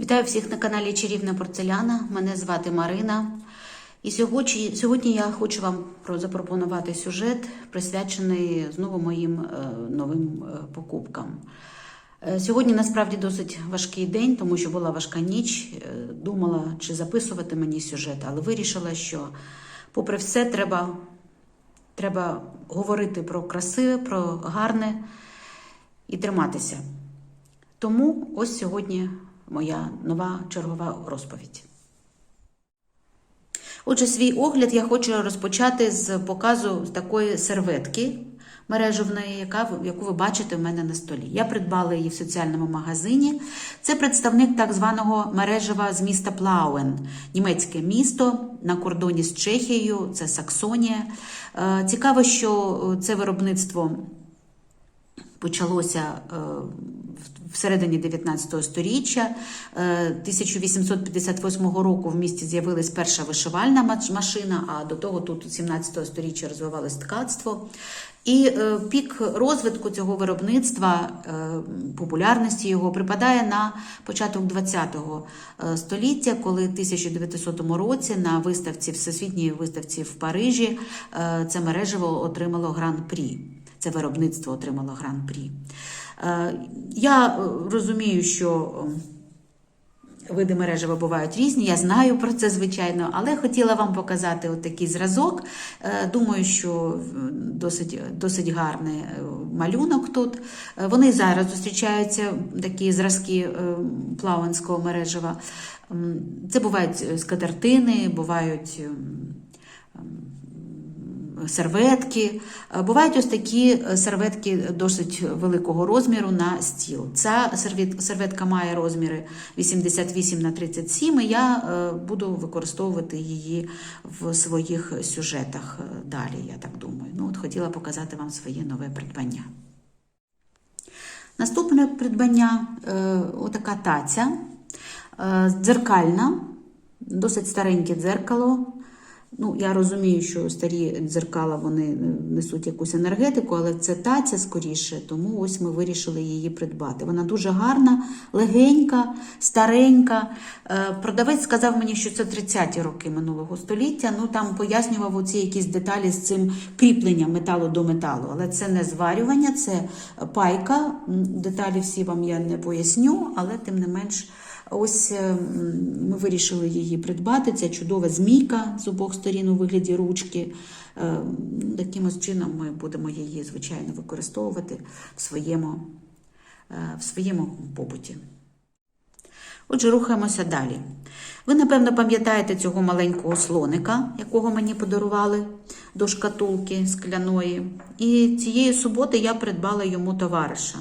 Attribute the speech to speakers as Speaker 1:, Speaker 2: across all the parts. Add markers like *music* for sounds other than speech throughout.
Speaker 1: Вітаю всіх на каналі Чарівна Порцеляна. Мене звати Марина. І сьогодні, сьогодні я хочу вам запропонувати сюжет, присвячений знову моїм е, новим е, покупкам. Е, Сьогодні насправді досить важкий день, тому що була важка ніч. Думала, чи записувати мені сюжет, але вирішила, що, попри все, треба, треба говорити про красиве, про гарне і триматися. Тому ось сьогодні моя нова чергова розповідь. Отже, свій огляд я хочу розпочати з показу такої серветки мережевної, яка, яку ви бачите в мене на столі. Я придбала її в соціальному магазині. Це представник так званого мережева з міста Плауен, німецьке місто на кордоні з Чехією, це Саксонія. Е, Цікаво, що е, це виробництво почалося е, всередині 19 століття. Е, 1858 року в місті з'явилась перша вишивальна машина, а до того тут у 17 століття розвивалось ткацтво. І е, пік розвитку цього виробництва, е, популярності його припадає на початок 20-го е, століття, коли в 1900 році на виставці всесвітній виставці в Парижі це мережево отримало гран-прі. Це виробництво отримало гран-прі. Е, Я е, розумію, що е, види мережева бувають різні, я знаю про це, звичайно, але хотіла вам показати от такий зразок. Думаю, що досить, досить гарний малюнок тут. Вони зараз зустрічаються, такі зразки плаванського мережева. Це бувають скатертини, бувають. Серветки. Е, Бувають ось такі е, серветки досить великого розміру на стіл. Ця серветка має розміри 88 на 37, і я е, буду використовувати її в своїх сюжетах далі, я так думаю. Ну, от хотіла показати вам своє нове придбання. Наступне придбання отака таця, дзеркальна, досить стареньке дзеркало. Ну, я розумію, що старі дзеркала вони несуть якусь енергетику, але це таця скоріше, тому ось ми вирішили її придбати. Вона дуже гарна, легенька, старенька. Е, Продавець сказав мені, що це 30-ті роки минулого століття. Ну там пояснював оці якісь деталі з цим кріпленням металу до металу. Але це не зварювання, це пайка. Деталі всі вам я не поясню, але тим не менш. Ось е, ми вирішили її придбати. Це чудова змійка з обох сторін у вигляді ручки. Е, ну, Таким чином ми будемо її, звичайно, використовувати в своєму, е, в своєму побуті. Отже, рухаємося далі. Ви, напевно, пам'ятаєте цього маленького слоника, якого мені подарували до шкатулки скляної. І цієї суботи я придбала йому товариша.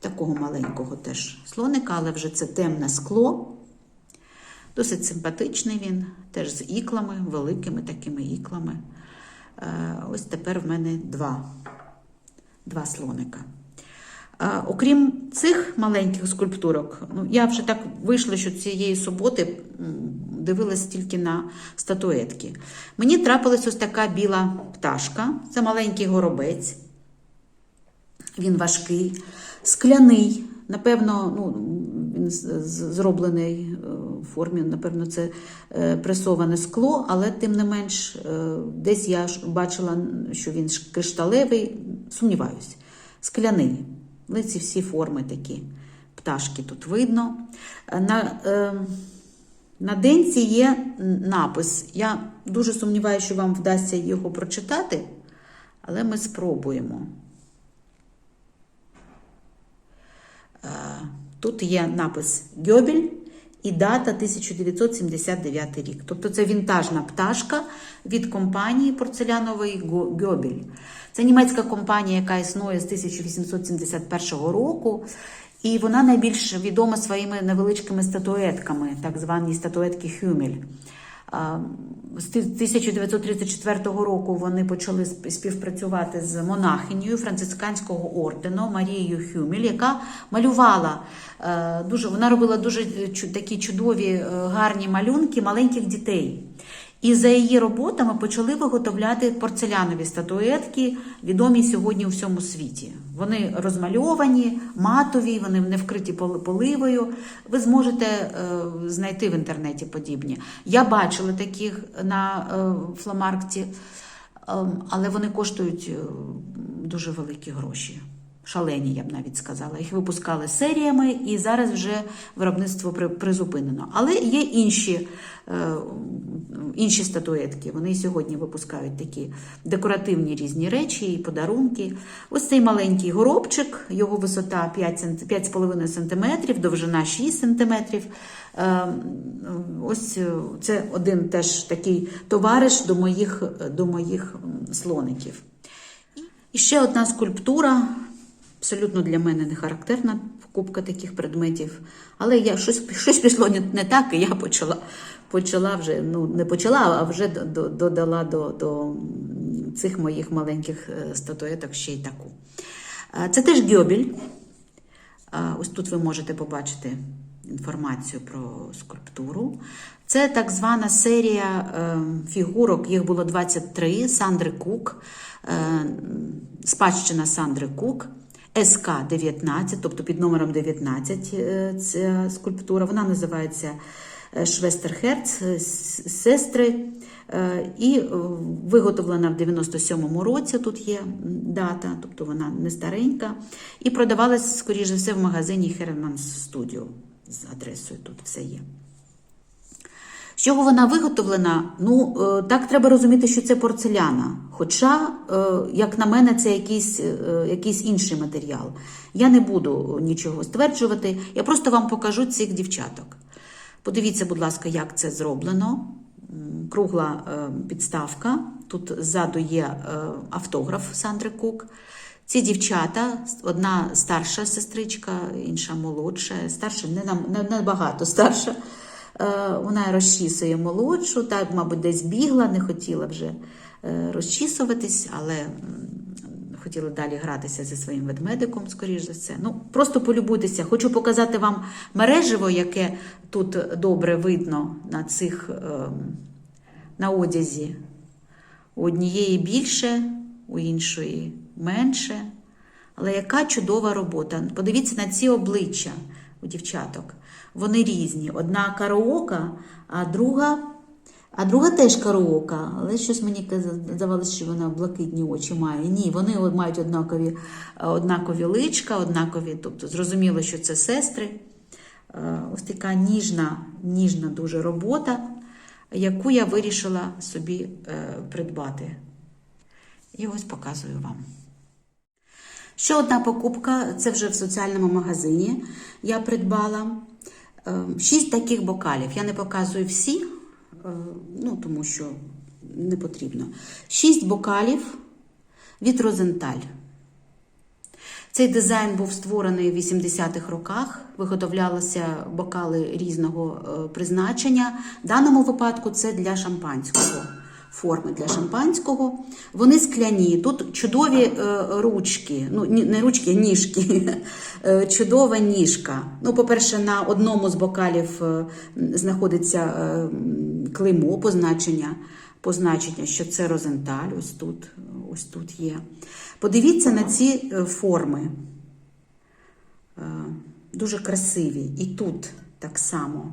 Speaker 1: Такого маленького теж слоника, але вже це темне скло. Досить симпатичний він, теж з іклами, великими такими іклами. Е, Ось тепер в мене два, два слоника. Е, Окрім цих маленьких скульптурок, ну, я вже так вийшла, що цієї суботи дивилась тільки на статуетки. Мені трапилась ось така біла пташка, це маленький горобець. Він важкий, скляний. Напевно, ну, він зроблений е, в формі, напевно, це е, пресоване скло, але тим не менш, е, десь я бачила, що він кришталевий, сумніваюсь, скляний. Але ці всі форми такі. Пташки тут видно. На, е, на денці є напис. Я дуже сумніваюся, що вам вдасться його прочитати, але ми спробуємо. Е, Тут є напис Гьобель і дата 1979 рік. Тобто це вінтажна пташка від компанії порцелянової Гьобель. Це німецька компанія, яка існує з 1871 року. І вона найбільш відома своїми невеличкими статуетками, так звані статуетки Хюмель. З ти- 1934 року вони почали співпрацювати з монахинею францисканського ордену Марією Хюмель, яка малювала е, дуже. Вона робила дуже такі чудові, е, гарні малюнки маленьких дітей. І за її роботами почали виготовляти порцелянові статуетки, відомі сьогодні у всьому світі. Вони розмальовані, матові, вони не вкриті поли- поливою. Ви зможете е, знайти в інтернеті подібні. Я бачила таких на е, фломаркті, ем, але вони коштують е, дуже великі гроші. Шалені, я б навіть сказала. Їх випускали серіями, і зараз вже виробництво призупинено. Але є інші, е, інші статуетки. Вони сьогодні випускають такі декоративні різні речі і подарунки. Ось цей маленький горобчик, його висота 5,5 см, довжина 6 см. Е, Ось е, це один теж такий товариш до моїх, до моїх слоників. І ще одна скульптура, абсолютно для мене не характерна покупка таких предметів. Але я щось, щось пішло не, так, і я почала, почала вже, ну не почала, а вже до- до- додала до, до цих моїх маленьких е, статуеток ще й таку. Е, Це теж гьобіль. А, Ось тут ви можете побачити інформацію про скульптуру. Це так звана серія е, фігурок, їх було 23, Сандри Кук, е, спадщина Сандри Кук, СК-19, тобто під номером 19 е, ця скульптура. Вона називається е, Швестерхерц, е, сестри. Е, І виготовлена в 97-му році, тут є дата, тобто вона не старенька. І продавалась, скоріше все, в магазині Herman's Studio з адресою тут все є. З чого вона виготовлена? Ну, е, так треба розуміти, що це порцеляна. Хоча, е, як на мене, це якийсь, е, якийсь інший матеріал. Я не буду нічого стверджувати, я просто вам покажу цих дівчаток. Подивіться, будь ласка, як це зроблено. Кругла підставка. Тут ззаду є автограф Сандри Кук. Ці дівчата, одна старша сестричка, інша молодша. Старша не набагато старша. Е, Вона розчісує молодшу, так, мабуть, десь бігла, не хотіла вже е, розчісуватись, але хотіла далі гратися зі своїм ведмедиком, скоріш за все. Ну, просто полюбуйтеся. Хочу показати вам мереживо, яке тут добре видно на цих ем, на одязі. У однієї більше, у іншої менше. Але яка чудова робота. Подивіться на ці обличчя у дівчаток. Вони різні. Одна караока, а друга, а друга теж караока. Але щось мені здавалося, що вона блакитні очі має. Ні, вони мають однакові, е, однакові личка, однакові, тобто зрозуміло, що це сестри. Е, Ось така ніжна, ніжна дуже робота, яку я вирішила собі е, придбати. І ось показую вам. Ще одна покупка, це вже в соціальному магазині. Я придбала е, шість таких бокалів. Я не показую всі, е, ну тому що не потрібно. Шість бокалів від Розенталь. Цей дизайн був створений в 80-х роках. Виготовлялися бокали різного е, призначення. В даному випадку це для шампанського. Форми для шампанського. Вони скляні. Тут чудові е, ручки, ну не ручки, а ніжки. Е, Чудова ніжка. Ну, по-перше, на одному з бокалів е, знаходиться клеймо позначення, позначення, що це розенталь. Ось тут, ось тут є. Подивіться на ці форми. Дуже красиві. І тут так само.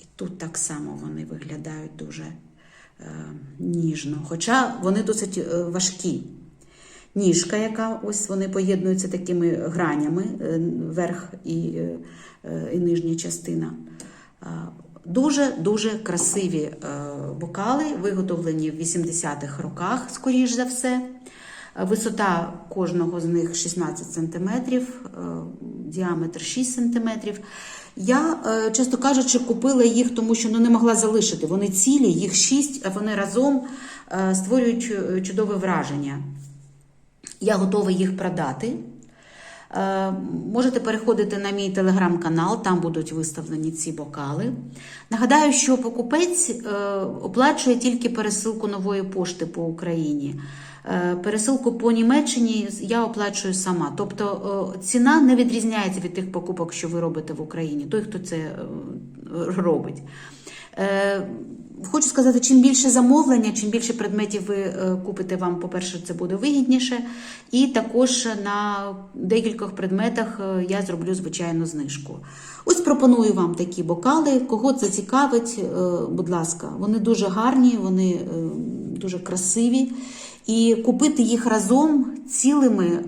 Speaker 1: І тут так само вони виглядають дуже ніжно. Хоча вони досить е, важкі. Ніжка, яка ось вони поєднуються такими гранями, е, верх і, е, е, і нижня частина. Е, Дуже-дуже красиві е, бокали, виготовлені в 80-х роках, скоріш за все. Е, Висота кожного з них 16 см, діаметр 6 см. Я, е, чесно кажучи, купила їх, тому що ну, не могла залишити. Вони цілі, їх 6, а вони разом е, створюють е, чудове враження. Я готова їх продати. Можете переходити на мій телеграм-канал, там будуть виставлені ці бокали. Нагадаю, що покупець оплачує тільки пересилку нової пошти по Україні. Е, Пересилку по Німеччині я оплачую сама. Тобто е, ціна не відрізняється від тих покупок, що ви робите в Україні, той, хто це е, робить. Хочу сказати, чим більше замовлення, чим більше предметів ви купите, вам, по-перше, це буде вигідніше. І також на декількох предметах я зроблю, звичайно, знижку. Ось пропоную вам такі бокали. Кого це цікавить, будь ласка, вони дуже гарні, вони дуже красиві. І купити їх разом цілими, е,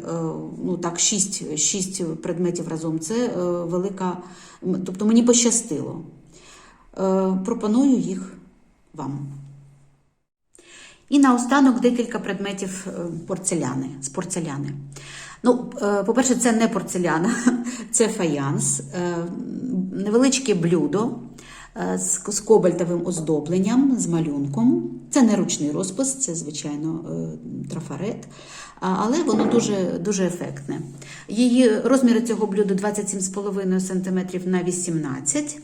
Speaker 1: ну так, шість, шість предметів разом це е, велика. Тобто мені пощастило. Е, Пропоную їх вам. І наостанок декілька предметів порцеляни, з порцеляни. Ну, по-перше, це не порцеляна, *laughs* це фаянс, невеличке блюдо з з кобальтовим оздобленням, з малюнком. Це не ручний розпис, це, звичайно, е, трафарет, але воно дуже, дуже ефектне. Її розміри цього блюда 27,5 см на 18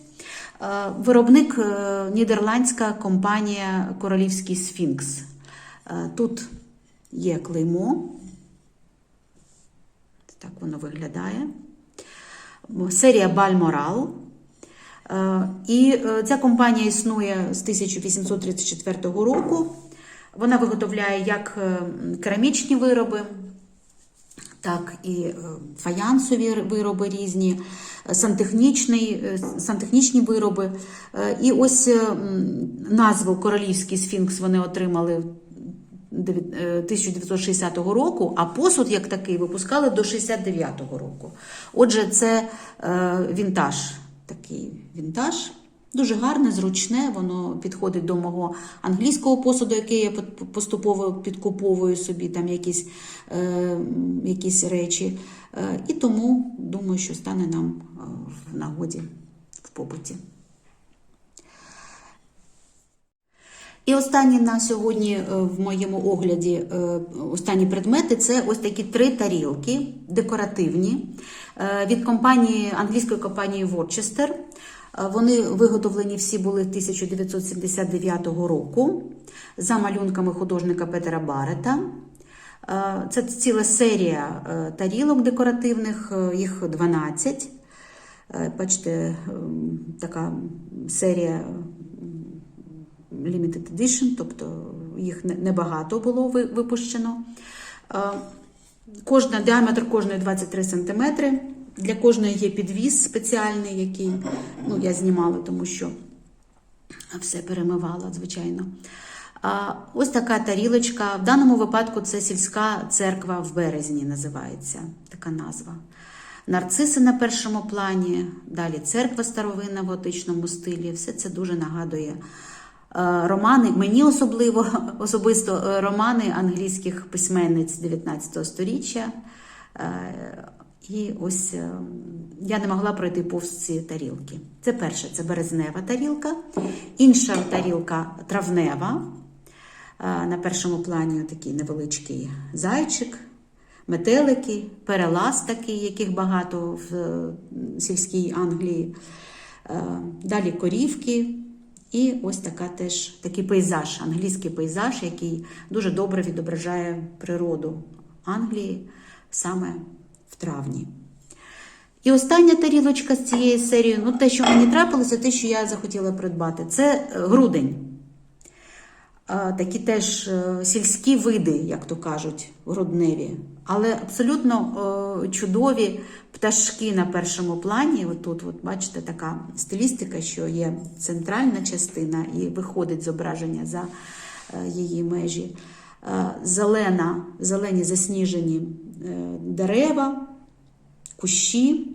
Speaker 1: Е, Виробник е, нідерландська компанія Королівський Сфінкс. Е, Тут є клеймо. Так воно виглядає. Серія Бальморал. Е, І е, ця компанія існує з 1834 року. Вона виготовляє як е, керамічні вироби, так і фаянсові вироби різні, сантехнічні вироби. І ось назву Королівський сфінкс вони отримали е, 1960 року, а посуд як такий випускали до 69-го року. Отже, це вінтаж, такий вінтаж. Дуже гарне, зручне, воно підходить до мого англійського посуду, який я поступово підкуповую собі там якісь, е, якісь речі. Е, і тому думаю, що стане нам е, в нагоді в побуті. І останні на сьогодні е, в моєму огляді е, останні предмети це ось такі три тарілки декоративні від компанії англійської компанії Worcester. Вони виготовлені всі були 1979 року за малюнками художника Петера Барета. Це ціла серія е, тарілок декоративних, е, їх 12. Е, Бачите, ем, така серія limited edition, тобто їх небагато було випущено. Кожна, діаметр кожної 23 см. Для кожної є підвіз спеціальний, який ну, я знімала, тому що все перемивала, звичайно. А, ось така тарілочка. В даному випадку це сільська церква в березні називається така назва. Нарциси на першому плані, далі церква старовинна в готичному стилі. Все це дуже нагадує е, романи, мені особливо *laughs* особисто е, романи англійських письменниць 19 століття. І ось е, я не могла пройти повз ці тарілки. Це перше, це березнева тарілка, інша тарілка травнева. Е, На першому плані такий невеличкий зайчик, метелики, перелаз такий, яких багато в е, сільській Англії. Далі корівки. І ось така теж такий пейзаж, англійський пейзаж, який дуже добре відображає природу Англії саме в травні. І остання тарілочка з цієї серії, ну те, що мені трапилося, те, що я захотіла придбати, це е, грудень. Такі теж е, сільські види, як то кажуть, грудневі, але абсолютно е, чудові пташки на першому плані. Отут, от, бачите, така стилістика, що є центральна частина і виходить зображення за її межі. Е, Зелена, зелені засніжені е, дерева, кущі.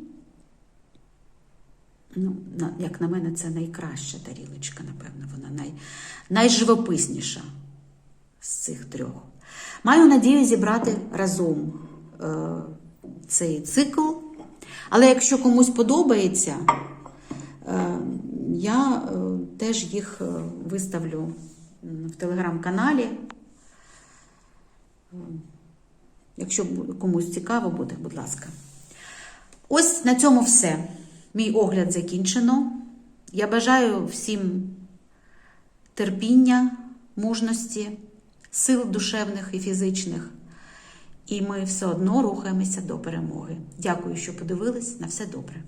Speaker 1: Ну, як на мене, це найкраща тарілочка, напевно, вона най, найживописніша з цих трьох. Маю надію зібрати разом е, цей цикл. Але якщо комусь подобається, е, я е, теж їх е, виставлю в телеграм-каналі. Якщо комусь цікаво буде, будь ласка. Ось на цьому все. Мій огляд закінчено. Я бажаю всім терпіння, мужності, сил душевних і фізичних. І ми все одно рухаємося до перемоги. Дякую, що подивились. На все добре.